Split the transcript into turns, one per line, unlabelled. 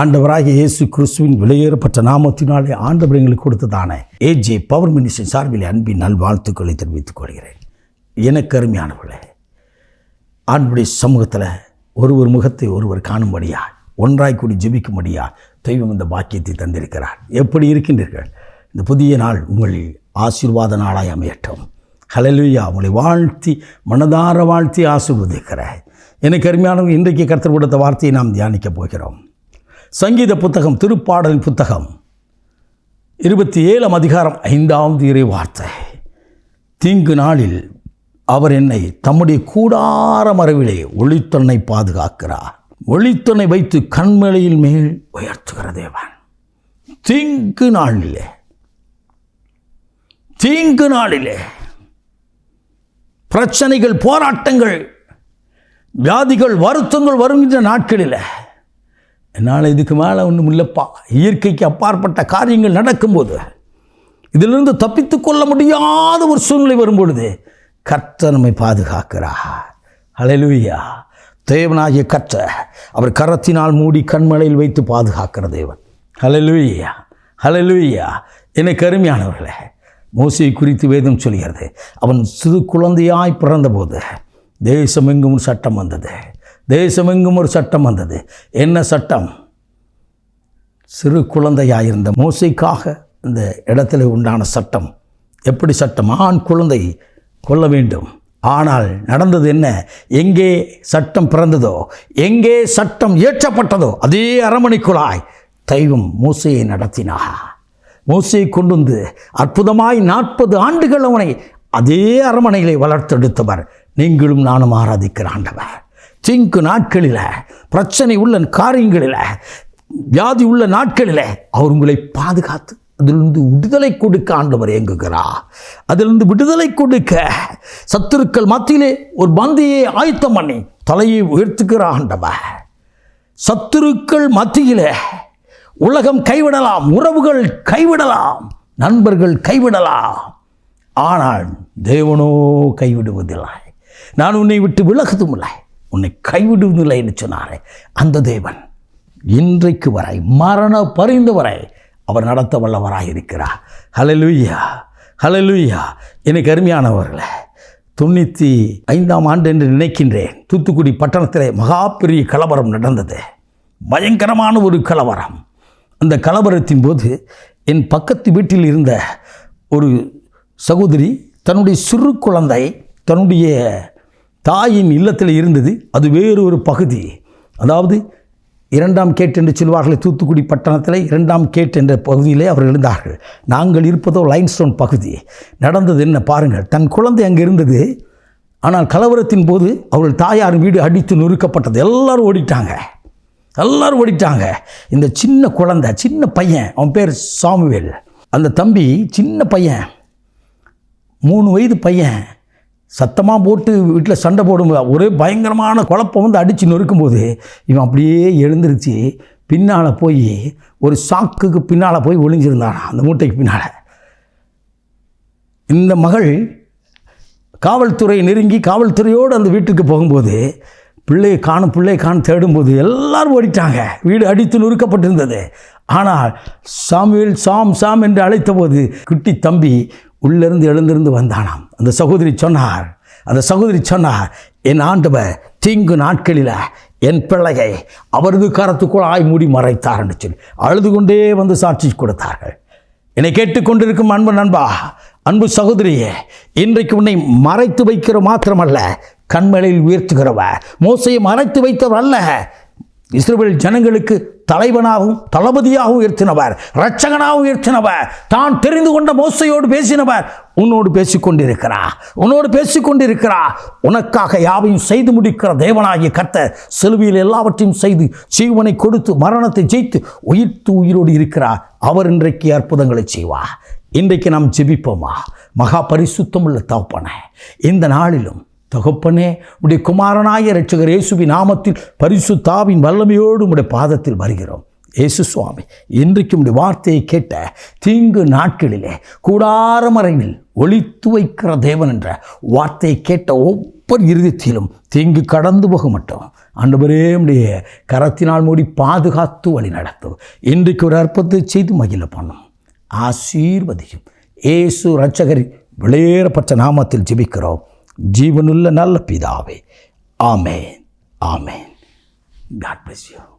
ஆண்டவராக இயேசு கிறிஸ்துவின் விலையேறப்பட்ட நாமத்தினாலே ஆண்டவர் எங்களுக்கு கொடுத்ததான ஏஜே பவர் மினிஸ்டர் சார்பில் அன்பின் நல்வாழ்த்துக்களை தெரிவித்துக் கொள்கிறேன். எனக்கு அருமையானவர்களே ஆண்டுடைய சமூகத்தில் ஒருவர் முகத்தை ஒருவர் காணும்படியா ஒன்றாய் கூடி ஜெபிக்கும்படியா தெய்வம் இந்த பாக்கியத்தை தந்திருக்கிறார். எப்படி இருக்கின்றீர்கள்? இந்த புதிய நாள் உங்களில் ஆசீர்வாத நாளாய் அமையட்டும். ஹலலுயா உங்களை வாழ்த்தி மனதார வாழ்த்தி ஆசீர்வதிக்கிறேன். எனக்கு அருமையானவங்க இன்றைக்கு கருத்தர் கொடுத்த வார்த்தையை நாம் தியானிக்கப் போகிறோம். சங்கீத புத்தகம் திருப்பாடலின் புத்தகம். இருபத்தி ஏழாம் அதிகாரம் ஐந்தாவது இறை வார்த்தை. தீங்கு நாளில் அவர் என்னை தம்முடைய கூடார மறைவிலே ஒளித்தொன்னை பாதுகாக்கிறார். ஒளித்தொன்னை வைத்து கண்மலையில் மேல் உயர்த்துகிற தேவன். தீங்கு நாளிலே தீங்கு நாளிலே பிரச்சனைகள் போராட்டங்கள் வியாதிகள் வருத்தங்கள் வருகின்ற நாட்களில் என்னால் இதுக்கு மேலே ஒன்றும் இல்லைப்பா. இயற்கைக்கு அப்பாற்பட்ட காரியங்கள் நடக்கும்போது இதிலிருந்து தப்பித்து கொள்ள முடியாத ஒரு சூழ்நிலை வரும்பொழுது கர்த்தர் நம்மை பாதுகாக்கிறார். ஹalleluya. தேவனாகிய கற்ற அவர் கரத்தினால் மூடி கண்மலையில் வைத்து பாதுகாக்கிற தேவன். ஹalleluya. ஹalleluya. என்னை கருமையானவர்களே மோசையை குறித்து வேதம் சொல்கிறது. அவன் சிறு குழந்தையாய் பிறந்தபோது தேசமெங்கும் சட்டம் வந்தது. தேசமெங்கும் ஒரு சட்டம் வந்தது. என்ன சட்டம்? சிறு குழந்தையாயிருந்த மோசைக்காக இந்த இடத்துல உண்டான சட்டம். எப்படி சட்டம்? ஆண் குழந்தை கொல்ல வேண்டும். ஆனால் நடந்தது என்ன? எங்கே சட்டம் பிறந்ததோ எங்கே சட்டம் இயற்றப்பட்டதோ அதே அரமணிக்குழாய் தெய்வம் மூசையை நடத்தினார். மூசையை கொண்டு வந்து அற்புதமாய் நாற்பது ஆண்டுகள் அவனை அதே அரமனைகளை வளர்த்தெடுத்தவர். நீங்களும் நானும் ஆராதிக்கிற ஆண்டவர். சிங்கு நாட்களில் பிரச்சனை உள்ள காரியங்களில் வியாதி உள்ள நாட்களில் அவர் உங்களை பாதுகாத்து அதிலிருந்து விடுதலை கொடுக்க ஆண்டவர் இயங்குகிறார். அதிலிருந்து விடுதலை கொடுக்க சத்துருக்கள் மத்தியிலே ஒரு பந்தியை ஆயத்தம் பண்ணி தலையை உயர்த்துக்கிற ஆண்டவர். சத்துருக்கள் மத்தியிலே உலகம் கைவிடலாம் உறவுகள் கைவிடலாம் நண்பர்கள் கைவிடலாம். ஆனால் தேவனோ கைவிடுவதில்லை. நான் உன்னை விட்டு விலகுதும் இல்லை உன்னை கைவிடுவதில்லை என்று சொன்னாரே அந்த தேவன் இன்றைக்கு வரை மரண பரிந்து வரை அவர் நடத்த வல்லவராக இருக்கிறார். ஹலலுயா ஹலலுயா எனக்கு அருமையானவர்களே தொண்ணூற்றி ஐந்தாம் ஆண்டு என்று நினைக்கின்றேன். தூத்துக்குடி பட்டணத்தில் மகா பெரிய கலவரம் நடந்தது. பயங்கரமான ஒரு கலவரம். அந்த கலவரத்தின் போது என் பக்கத்து வீட்டில் இருந்த ஒரு சகோதரி தன்னுடைய சிறு குழந்தை தன்னுடைய தாயின் இல்லத்தில் இருந்தது. அது வேறு ஒரு பகுதி. அதாவது இரண்டாம் கேட் என்று சொல்வார்கள் தூத்துக்குடி பட்டணத்தில் இரண்டாம் கேட் என்ற பகுதியிலே அவர்கள் இருந்தார்கள். நாங்கள் இருப்பதோ லைன்ஸ்டோன் பகுதி. நடந்தது என்ன பாருங்கள். தன் குழந்தை அங்கே இருந்தது. ஆனால் கலவரத்தின் போது அவர்கள் தாயார் வீடு அடித்து நொறுக்கப்பட்டது. எல்லாரும் ஓடிட்டாங்க. எல்லாரும் ஓடிட்டாங்க. இந்த சின்ன குழந்தை சின்ன பையன் அவன் பேர் சாமுவேல். அந்த தம்பி சின்ன பையன் மூணு வயது பையன் சத்தமாக போட்டு வீட்டில் சண்டை போடும்போது ஒரே பயங்கரமான குழப்பம் வந்து அடித்து நொறுக்கும்போது இவன் அப்படியே எழுந்திருச்சு பின்னால் போய் ஒரு சாக்குக்கு பின்னால் போய் ஒளிஞ்சிருந்தான் அந்த மூட்டைக்கு பின்னால். இந்த மகள் காவல்துறை நெருங்கி காவல்துறையோடு அந்த வீட்டுக்கு போகும்போது பிள்ளையை காணும் பிள்ளையை காணும் தேடும்போது எல்லாரும் ஓடிட்டாங்க. வீடு அடித்து நொறுக்கப்பட்டிருந்தது. ஆனால் சாமுவேல் சாம் சாம் என்று அழைத்தபோது குட்டி தம்பி உள்ளிருந்து எழுந்திருந்து வந்தானாம். அந்த சகோதரி சொன்னார் அந்த சகோதரி சொன்னார் என் ஆண்டவர் தீங்கு நாட்களில் என் பிள்ளையை அவரது கரத்துக்குள் ஆய் மூடி மறைத்தார் என்று சொல்லி அழுது கொண்டே வந்து சாட்சி கொடுத்தார்கள். என்னை கேட்டுக்கொண்டிருக்கும் அன்பு நண்பா அன்பு சகோதரியே இன்றைக்கு உன்னை மறைத்து வைக்கிற மாத்திரமல்ல கண்மலையில் உயர்த்துகிறவர் மோசையை மறைத்து வைத்தவர் அல்ல. இஸ்ரேல் ஜனங்களுக்கு தலைவனாகவும் தளபதியாகவும் உயர்த்தினவர் இரட்சகனாகவும் உயர்த்தினவர். தான் தெரிந்து கொண்ட மோசையோடு பேசினவர் உன்னோடு பேசிக்கொண்டிருக்கிறா உன்னோடு பேசிக்கொண்டிருக்கிறா உனக்காக யாவையும் செய்து முடிக்கிற தேவனாகிய கர்த்தர் சிலுவையில் எல்லாவற்றையும் செய்து ஜீவனை கொடுத்து மரணத்தை ஜெயித்து உயிர்த்து உயிரோடு இருக்கிறார். அவர் இன்றைக்கு அற்புதங்களை செய்வார். இன்றைக்கு நாம் ஜெபிப்போமா? மகா பரிசுத்தம் உள்ள இந்த நாளிலும் தகப்பனே உடைய குமாரனாய ரட்சகர் இயேசுவின் நாமத்தில் பரிசு தாவின் வல்லமையோடு உடைய பாதத்தில் வருகிறோம். இயேசு சுவாமி இன்றைக்கு உடைய வார்த்தையை கேட்ட தீங்கு நாட்களிலே கூடாரமறைவில் ஒளித்து வைக்கிற தேவன் என்ற வார்த்தையை கேட்ட ஒவ்வொரு இருதயத்திலும் தீங்கு கடந்து போக மாட்டோம் ஆண்டவரே உடைய கரத்தினால் மூடி பாதுகாத்து வழி நடத்தும் இன்றைக்கு ஒரு அற்பத்தை செய்து மகிழ பண்ணும். ஆசீர்வதியும். ஏசு ரட்சகரின் வெளியேறப்பட்ட நாமத்தில் ஜெபிக்கிறோம். ஜீவனுள்ள நல்ல பிதாவே. ஆமேன். ஆமேன். God bless you